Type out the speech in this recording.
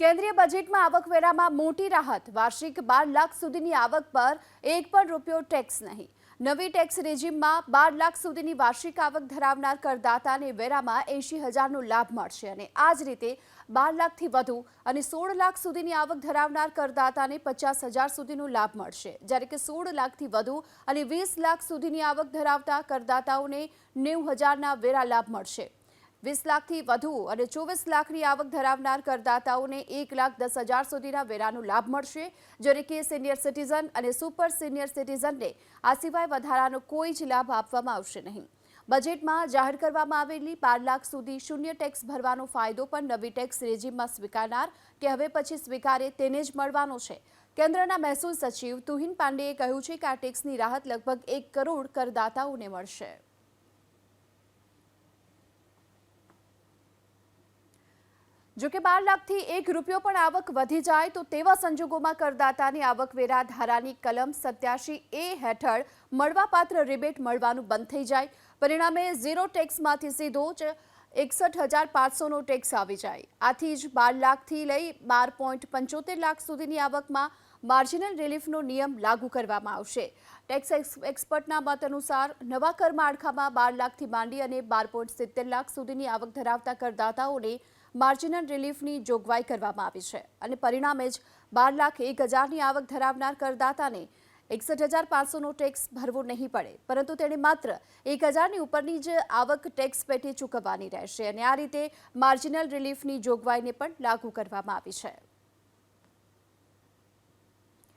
કેન્દ્રીય બજેટમાં આવકવેરામાં મોટી રાહત. વાર્ષિક બાર લાખ સુધીની આવક પર એક પણ રૂપિયો ટેક્સ નહીં. નવી ટેક્સ રેજીમમાં બાર લાખ સુધીની વાર્ષિક આવક ધરાવનાર કરદાતાને વેરામાં એંશી હજારનો લાભ મળશે અને આ જ રીતે બાર લાખથી વધુ અને સોળ લાખ સુધીની આવક ધરાવનાર કરદાતાને પચાસ હજાર સુધીનો લાભ મળશે. જ્યારે કે સોળ લાખથી વધુ અને વીસ લાખ સુધીની આવક ધરાવતા કરદાતાઓને નેવું હજારના વેરા લાભ મળશે. વીસ લાખથી વધુ અને ચોવીસ લાખની આવક ધરાવનાર કરદાતાઓને એક લાખ દસ હજાર સુધીના વેરાનો લાભ મળશે જ્યારે કે સિનિયર સિટીઝન અને સુપર સિનિયર સિટીઝનને આ સિવાય વધારાનો કોઈ જ લાભ આપવામાં આવશે નહીં. બજેટમાં જાહેર કરવામાં આવેલી બાર લાખ સુધી શૂન્ય ટેક્સ ભરવાનો ફાયદો પણ નવી ટેક્સ રેજીમમાં સ્વીકારનાર કે હવે પછી સ્વીકારે તેને જ મળવાનો છે. કેન્દ્રના મહેસૂલ સચિવ તુહિન પાંડેએ કહ્યું છે કે આ ટેક્સની રાહત લગભગ એક કરોડ કરદાતાઓને મળશે. જો કે બાર લાખથી એક રૂપિયો પણ આવક વધી જાય તો તેવા સંજોગોમાં કરદાતાની આવકવેરા ધારાની કલમ સત્યાસી એ હેઠળ મળવાપાત્ર રિબેટ મળવાનું બંધ થઈ જાય. પરિણામે ઝીરો ટેક્સમાંથી સીધો જ એકસઠ હજાર પાંચસોનો ટેક્સ આવી જાય. આથી જ બાર લાખથી લઈ બાર પોઈન્ટ પંચોતેર લાખ સુધીની આવકમાં માર્જિનલ રિલીફનો નિયમ લાગુ કરવામાં આવશે. ટેક્સ એક્સપર્ટના મત અનુસાર નવા કર માળખામાં બાર લાખથી માંડી અને બાર પોઈન્ટ સિત્તેર લાખ સુધીની આવક ધરાવતા કરદાતાઓને માર્જિનલ રિલીફની જોગવાઈ કરવામાં આવી છે અને પરિણામે જ બાર લાખ એક હજારની આવક ધરાવનાર કરદાતાને એકસઠ હજાર પાંચસોનો ટેક્સ ભરવો નહીં પડે, પરંતુ તેણે માત્ર એક હજારની ઉપરની જ આવક ટેક્સ પેટે ચૂકવવાની રહેશે અને આ રીતે માર્જિનલ રિલીફની જોગવાઈને પણ લાગુ કરવામાં આવી છે.